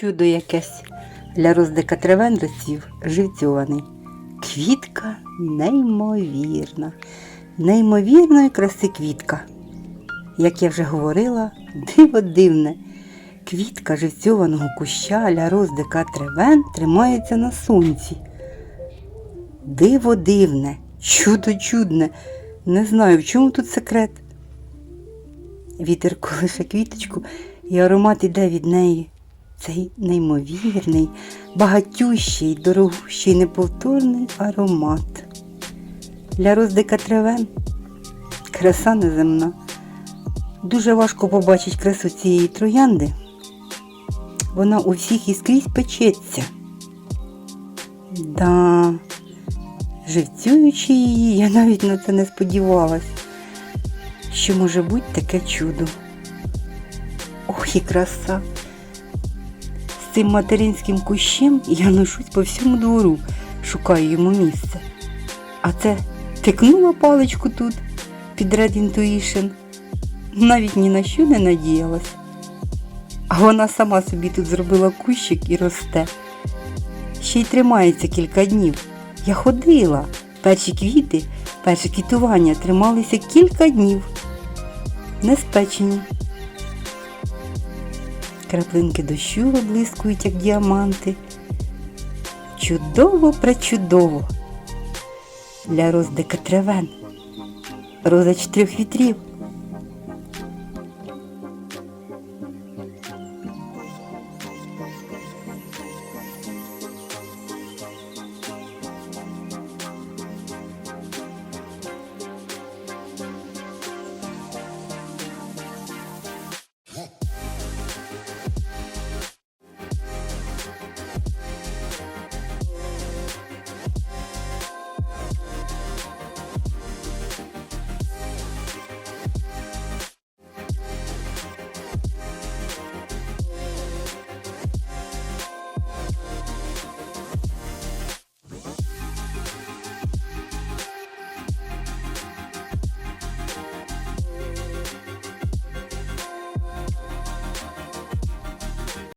Чудо якесь для розцвів живцьований. Квітка неймовірна, неймовірної краси квітка. Як я вже говорила, диво дивне. Квітка живцьованого куща ля роздика тревен тримається на сонці. Диво дивне, чудо чудне. Не знаю, в чому тут секрет. Вітер колише квіточку, і аромат іде від неї. Цей неймовірний, багатющий, дорогущий, неповторний аромат. Для роздика тревен краса неземна. Дуже важко побачити красу цієї троянди. Вона у всіх і скрізь печеться. Да, живцюючи її, я навіть на це не сподівалась, що може бути таке чудо. Ох, і краса! Цим материнським кущем я ношусь по всьому двору, шукаю йому місце. А це тикнула паличку тут під Red Intuition. Навіть ні на що не надіялась. А вона сама собі тут зробила кущик і росте. Ще й тримається кілька днів. Я ходила. Перші квіти, перше квітування трималися кілька днів. Не спечені. Краплинки дощу виблискують, як діаманти. Чудово пречудово. Для роздика тревен. розач трьох вітрів.